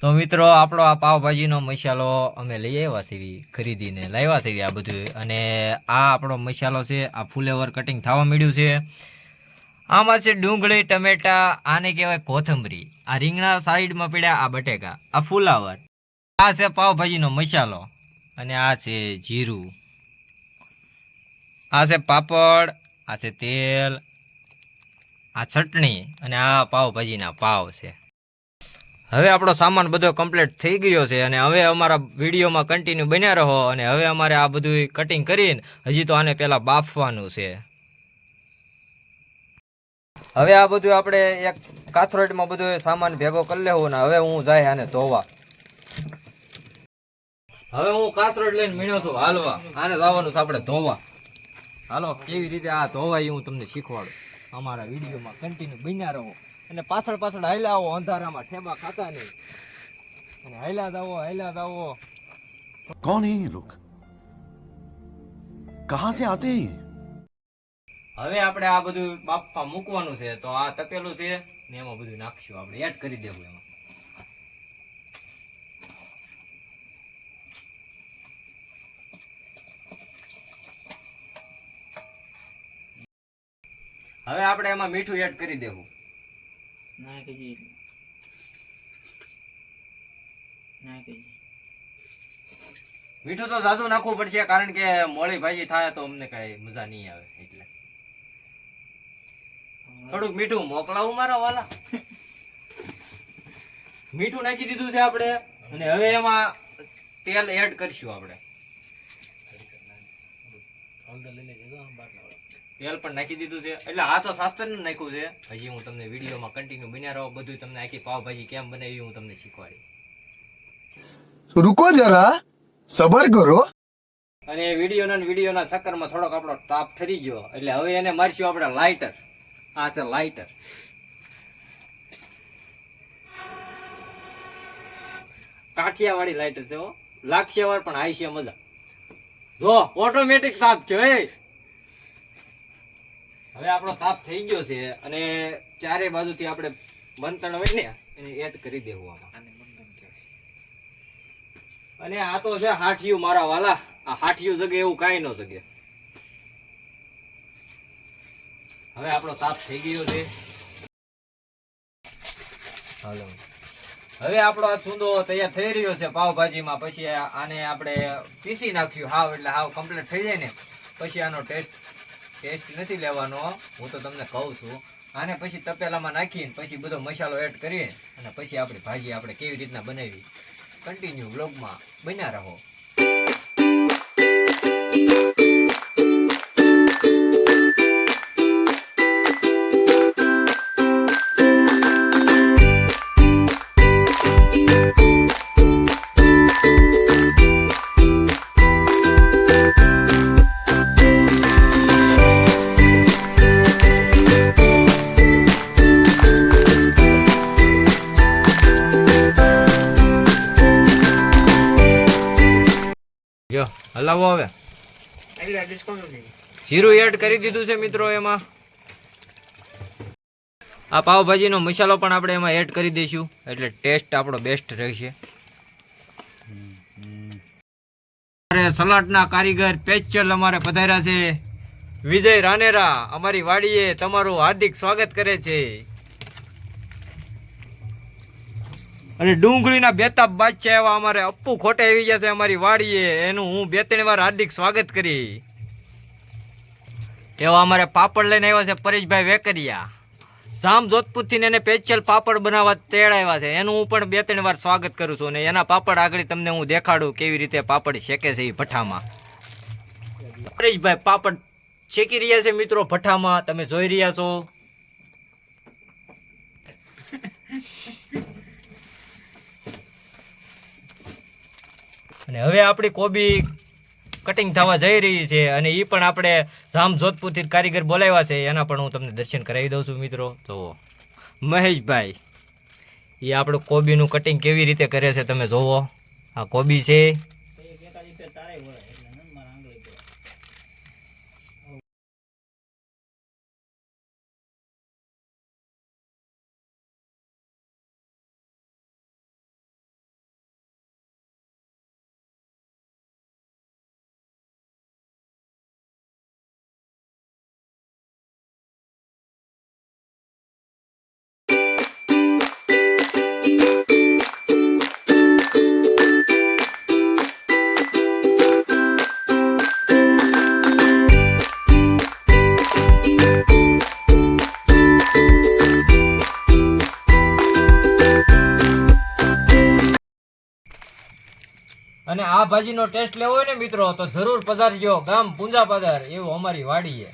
તો મિત્રો, આપણો આ પાવભાજીનો મસાલો અમે લઈ આવ્યા છીએ ખરીદીને, લાવ્યા છીએ આ બધું. અને આ આપણો મસાલો છે, આ ફુલેવર કટિંગ થવા મળ્યું છે. આમાં છે ડુંગળી, ટમેટા, આને કહેવાય કોથમરી. આ રીંગણા સાઈડમાં પડ્યા આ બટેકા. આ ફુલાવર આ છે પાવભાજીનો મસાલો. અને આ છે જીરું. આ છે પાપડ, આ છે તેલ, આ ચટણી અને આ પાવભાજીના પાવ છે. હવે આપણો સામાન બધો કમ્પ્લીટ થઈ ગયો છે અને હવે અમારા વિડીયોમાં કન્ટિન્યુ બન્યા રહો અને હવે અમારે આ બધું કટિંગ કરીને હજી તો આને પહેલાં બાફવાનું છે. હવે આ બધું આપણે એક કાથરોટમાં બધું સામાન ભેગો કરી લેવો ને હવે હું જાય આને ધોવા. હવે હું કાસરોટ લઈને મીણ્યો છું હાલવા. આને જવાનું છે આપણે ધોવા. હાલો, કેવી રીતે આ ધોવાય હું તમને શીખવાડું. અમારા વિડીયોમાં કન્ટિન્યુ બન્યા રહો. અને પાછળ પાછળ હાલ્યા આવો અંધારામાં ઠેબા ખાતા નહીં. અને હાલ્યા જાવો હાલ્યા જાવો કોણ હે લોક કહા સે આતે હવે આપણે આ બધું બાપ્પા મૂકવાનું છે તો આ તપેલું છે ને એમાં બધું નાખશું. આપણે એડ કરી દેવું એમાં. હવે આપણે એમાં મીઠું એડ કરી દેવું. મીઠું તો ઝાઝું નાખવું પડશે કારણ કે મોળી ભાજી થાય તો અમને કઈ મજા નહીં આવે એટલે. થોડુંક મીઠું મોકલાવું મારા વાલા. મીઠું નાખી દીધું છે આપણે અને હવે એમાં તેલ એડ કરશું આપણે. તેલ પણ નાખી દીધું છે. એટલે આ તો શાસ્ત્રને નાખ્યું છે. હજી હું તમને વિડીયોમાં કન્ટિન્યુ બન્યા રહો. બધું તમને આખી પાવભાજી કેમ બનાવી હું તમને શીખવાડી રૂકો જરા. સબર કરો. અને વિડીયોના વિડીયોના ચક્કરમાં થોડોક આપણો તાપ ઠરી ગયો. એટલે હવે એને મારશું આપણે લાઇટર આ છે લાઇટર કાઠિયાવાડી લાઇટર છે લાગશે વાર પણ આઈશે મજા. જો ઓટોમેટિક તાપ છે હવે આપણો તાપ થઈ ગયો છે અને ચારે બાજુથી આપણે મંથણ હોય ને એને એડ કરી દેવું આમાં. અને આ તો છે હાઠિયું મારા વાલા. આ હાઠિયું જગે એવું કાંઈ ન જગે. હવે આપણો તાપ થઈ ગયો છે. હાલો. હવે આપણો આ છૂંદો તૈયાર થઈ રહ્યો છે પાવભાજીમાં. પછી આને આપણે પીસી નાખ્યું હાવ એટલે હાવ કમ્પ્લીટ થઈ જાય ને. પછી આનો ટેસ્ટ ટેસ્ટ નથી લેવાનો. હું તો તમને કહું છું. આને પછી તપેલામાં નાખીને પછી બધો મસાલો એડ કરીએ અને પછી આપણી ભાજી આપણે કેવી રીતના બનાવી. કન્ટિન્યુ બ્લોગમાં બન્યા રહો. જો હલાવો હવે. જીરું એડ કરી દીધું છે મિત્રો એમાં. આ પાવભાજીનો મસાલો પણ આપણે એમાં એડ કરી દઈશું. એટલે ટેસ્ટ આપણો બેસ્ટ રહેશે. સલાડના કારીગર પેચલ અમારે પધાર્યા છે. વિજય રાનેરા અમારી વાડીએ તમારું હાર્દિક સ્વાગત કરે છે. અને ડુંગળીના બેતા બાદશાહ એવા અમારે અપ્પુ ખોટે આવી ગયા છે અમારી વાડીએ. એનું હું બે ત્રણ વાર હાર્દિક સ્વાગત કરી. એવા અમારે પાપડ લઈને આવ્યા છે પરેશભાઈ વેકરિયા. જામ જોધપુરથી એને પેચલ પાપડ બનાવવા તેડાવ્યા છે. એનું હું પણ બે ત્રણ વાર સ્વાગત કરું છું અને એના પાપડ આગળ તમને હું દેખાડું કેવી રીતે પાપડ શેકે છે એ ભઠ્ઠામાં. પરેશભાઈ, પાપડ શેકી રહ્યા છે મિત્રો ભઠ્ઠામાં. તમે જોઈ રહ્યા છો. અને હવે આપણી કોબી કટિંગ થવા જઈ રહી છે અને એ પણ આપણે જામ જોધપુરથી કારીગર બોલાવ્યા છે. એના પણ હું તમને દર્શન કરાવી દઉં છું મિત્રો. તો મહેશભાઈ એ આપણું કોબીનું કટિંગ કેવી રીતે કરે છે તમે જોવો. આ કોબી છે. અને આ ભાજીનો ટેસ્ટ લેવો હોય ને મિત્રો, તો જરૂર પધારજો. ગામ પૂંજા પધાર એવું અમારી વાડી છે.